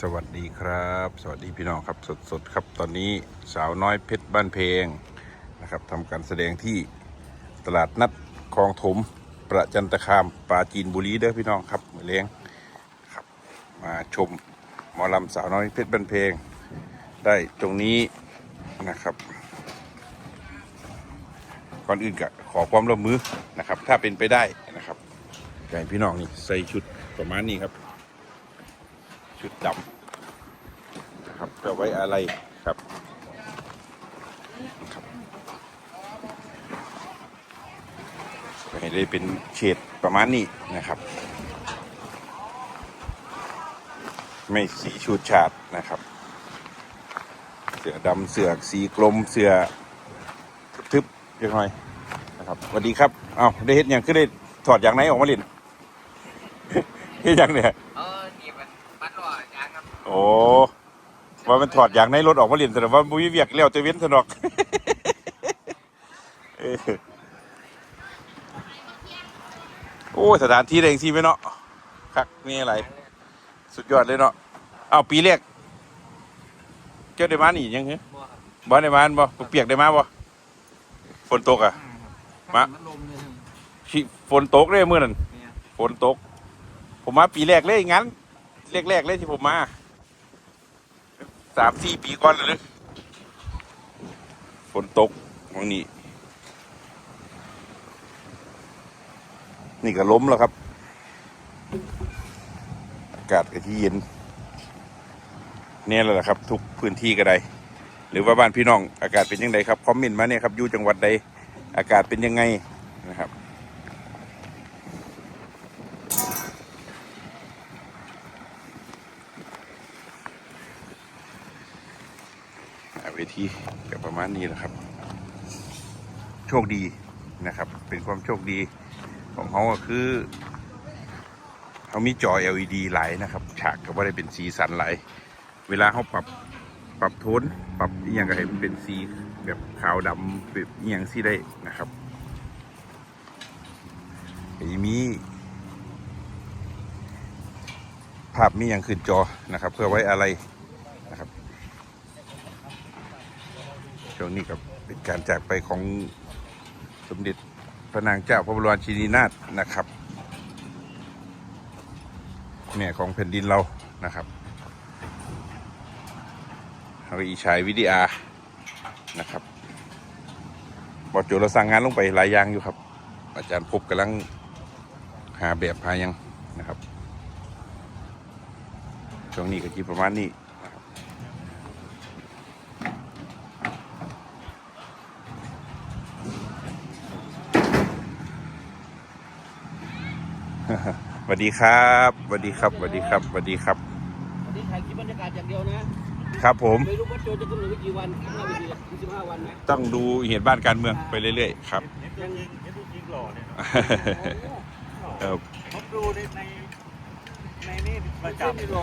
สวัสดีครับ สวัสดีพี่น้องครับ สดๆครับ ตอนนี้สาวน้อยเพชรบ้านเพลงนะครับทำการแสดงที่ตลาดนัดคลองถม ประจันตคามปราจีนบุรีเด้อพี่น้องครับมือเลี้ยงครับ มาชมหมอลำสาวน้อยเพชรบ้านเพลง ได้ตรงนี้นะครับ ก่อนอื่นก็ขอความร่วมมือนะครับ ถ้าเป็นไปได้นะครับอยากให้พี่น้องนี่ใส่ชุดประมาณนี้ครับ ชุดดำนะครับเพื่อไว้อะไรครับครับให้ได้เป็นเฉดประมาณนี้นะครับ ไม่สีชูดฉาดนะครับ เสือดำเสือสีกลมเสือทึบๆยังไงนะครับสวัสดีครับ เอาได้เห็นอย่างคือได้ถอดอย่างไหนออกมาเล่นเห็นอย่างเนี่ยเออนี่มันมันหล่อจางครับ โอ้ว่ามันถอดอย่างในรถออกมาเรียนแสดงว่ามุ้ยเวียกแล้วจะเว้นสนอกเออโอ้สถานที่แรงซีไหมเนาะคักนี่อะไร สุดยอดเลยเนาะเอาปีแรกเจ้าได้มานี่ยังเหรอบัวครับบ้านได้มาบ่เปียกได้มาบ่ฝนตกอะมามันลมเลยชิฝนตกเลยมื้อนั้นเนี่ยฝนตก ผมมาปีแรกเลยงั้นแรกๆเลยที่ผมมา สามสี่ปีก่อนเลยฝนตกวันนี้ นี่ก็ล้มแล้วครับ อากาศก็ที่เย็นเนี่ยแหละครับ ทุกพื้นที่ก็ได้ หรือว่าบ้านพี่น้องอากาศเป็นยังไงครับคอมเมนต์มาเนี่ยครับอยู่จังหวัดใดอากาศเป็นยังไงนะครับ เวทีก็ประมาณนี้แหละครับ โชคดีนะครับ เป็นความโชคดีของเขาก็คือเขามีจอ LED หลายนะครับ ฉากก็ว่าได้เป็นสีสันหลายเวลาเขาปรับปรับโทนปรับอย่างก็ให้มันเป็นสีแบบขาวดำแบบอย่างสีได้นะครับมีภาพมีอย่างขึ้นจอนะครับ เพื่อไว้อะไรนะครับ ช่วงนี้ก็เป็นการจากไปของสมเด็จพระนางเจ้าพระบรมราชินีนาถนะครับแม่ของแผ่นดินเรานะครับเราอีชายวิทยานะครับบอโจเราสั่งงานลงไปหลายอย่างอยู่ครับ อาจารย์พบกำลังหาแบบหายังนะครับช่วงนี้ก็ที่ประมาณนี้ ส วัสดีครับสวัสดีครับสวัสดีครับสวัสดีครับวันนี้ถ่ายคลิปบรรยากาศอย่างเดียวนะ ครับผมไม่รู้ว่าโจจะกำหนดไว้กี่วันข้างหน้าเวทียี่สิบห้าวันไหมต้องดูเหตุบ้านการเมืองไปเรื่อยๆครับยังเห็นตัวจริงหล่อเนี่ยเออผมดูในในในนี่ประจำไม่รอ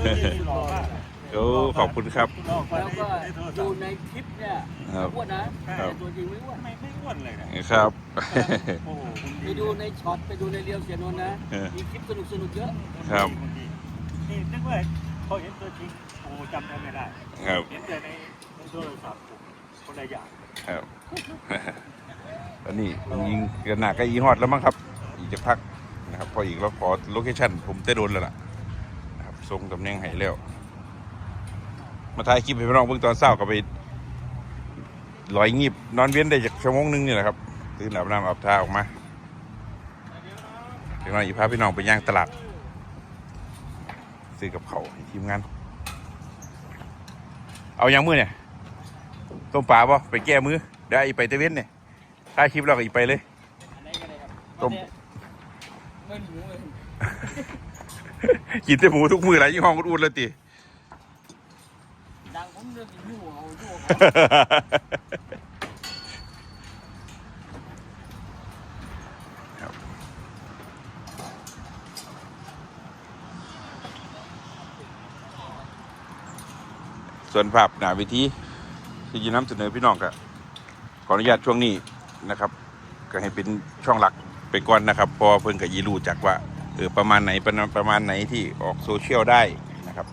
ตัวจริงหล่อมาก โอ้ขอบคุณครับหล่อกว่าแล้วในก็ในโทรศัดูพท์ในคลิปเนี่ยครับอ้วนนะแต่ตัวจริงไม่อ้วนไม่ไม่อ้วนเลยนะครับ โอ้โหคุณไปดูในช็อตไปดูในเรียวเสียนนท์นะเออมีคลิปสนุกสนุกๆเยอะ ครับณดีนี่นึกว่าพอเห็นตัวจริงโอ้โหจำได้ไม่ได้ครับเห็นแต่ในในโทรศัพท์ผมคนละอย่างครับตอนนี้ยิงกันหนักก็อีฮอดแล้วมั้งครับ อีกจะพักนะครับพออีกเราขอโลเคชั่นผมจะโดนแล้วล่ะนะครับส่งตำแหน่งให้แล้ว มาถ่ายคลิปให้พี่น้องเบิ่งตอนเช้าก็ไปลอยงีบนอนเว้นได้จากชั่วโมงหนึงนี่แหละครับตื่นอาบน้ำอาบท่าออกมาเดี๋ยวหน่อยอีพาพี่น้องไปย่างตลาดซื้อกับเขาวให้ทีมงาน เอาอย่างมือเนี่ยต้มปลาป่ะไปแก้มือเดี๋ยวอีไปเตเว้นเนี่ยถ่ายคลิปแล้วก็อีไปเลยอันไหนก็ได้ครับต้มเงินหมูเลยกินแต่หมูทุกมือไรยี่ห้องอุ่นๆเลยติ ส่วนภาพหนาวิธีที่จะนำเสนอพี่น้องก็ขออนุญาตช่วงนี้นะครับ ก็ให้เป็นช่องหลักไปก่อนนะครับ พอเพิ่นกับยีรู้จักว่าเออประมาณไหนประมาณประมาณไหนที่ออกโซเชียลได้นะครับ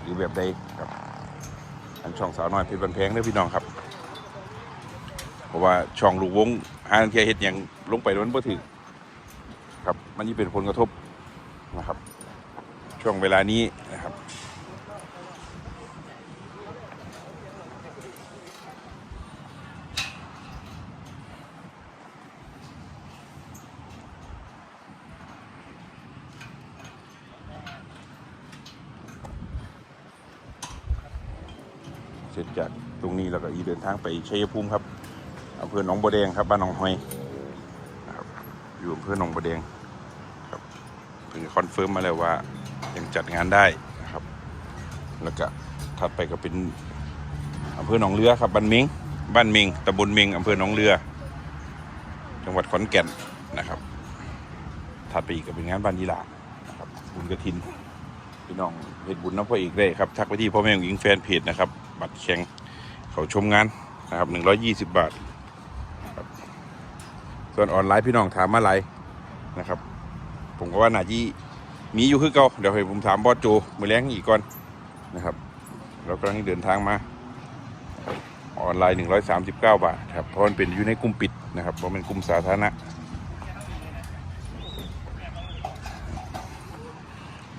หรือแบบใด ครับอันช่องสาวน้อยเพชรบันแพงเด้อพี่น้องครับ เพราะว่าช่องลูกวงหาเทียเฮ็ดอยังลงไปแล้วมันบ่ถึงครับ มันยิ่เป็นผลกระทบนะครับ ช่วงเวลานี้นะครับ เสร็จจากตรงนี้แล้วก็อีเดินทางไปชัยภูมิครับอำเภอหนองบัวแดงครับบ้านหนองหอยนะครับอยู่อำเภอหนองบัวแดงครับเพิ่งคอนเฟิร์มมาแล้วว่ายังจัดงานได้นะครับ แล้วก็ถัดไปก็เป็นอำเภอหนองเรือครับบ้านเมงบ้านเมงตำบลเมงอำเภอหนองเรือ จังหวัดขอนแก่นนะครับถัดไปอีกก็เป็นงานบ้านยีหลานะครับบุญกระถินพี่น้องเพจบุญน้ำพ่ออีกได้ครับทักไปที่พ่อแม่ของหญิงแฟนเพจนะครับ บัตรแข่งเขาชมงานนะครับหนึ่งร้อยยี่สิบบาทครับส่วนออนไลน์พี่น้องถามมาหลายนะครับ ผมก็ว่าหนาจีมีอยู่คือเก่าเดี๋ยวให้ผมถามบอสโจมือแรงอีกก่อนนะครับ เรากำลังเดินทางมา ออนไลน์ 139 บาทครับเพราะมันเป็นอยู่ในกลุ่มปิดนะครับเพราะมันกลุ่มสาธารณะ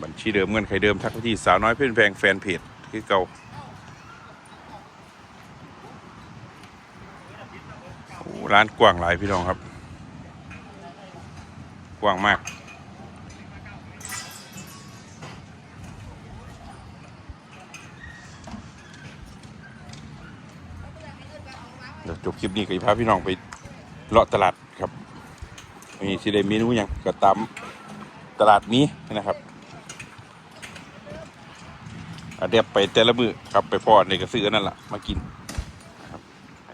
บัญชีเดิมเงินใครเดิมทักไปที่สาวน้อยเพื่อนแพงแฟนเพจคือเก่าโอ้ ร้านกว้างหลายพี่น้องครับ กว้างมาก เดี๋ยวจบคลิปนี้ก็จะพาพี่น้องไปเลาะตลาดครับ มีสิได้เมนูหยังก็ตามตลาดนี้นะครับเดียบไปแต่ละมือครับไปพอดในกระซื้อนั่นแหละมากินครับ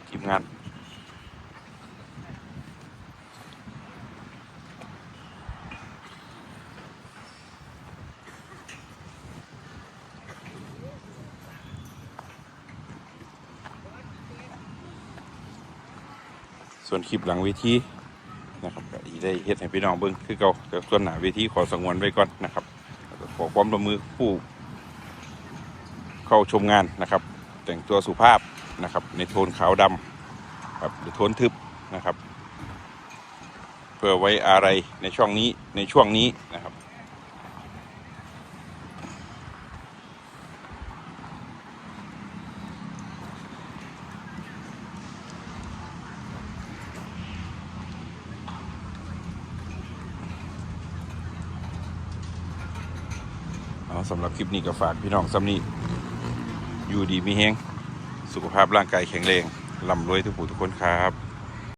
ทีมงาน ส่วนคลิปหลังเวทีนะครับก็ดีได้เฮ็ดให้พี่น้องเบิ่งคือเก่าแต่ส่วนหน้าเวทีขอสงวนไว้ก่อนนะครับขอความร่วมมือผู้เข้าชมงานนะครับ แต่งตัวสุภาพนะครับ ในโทนขาวดำครับหรือโทนทึบนะครับ เพื่อไว้อะไรในช่วงนี้ในช่วงนี้นะครับ สำหรับคลิปนี้ก็ฝากพี่น้องซ้ำนี้ อยู่ดีมีแฮงสุขภาพร่างกายแข็งแรงร่ำรวยทุกผู้ทุกคนครับ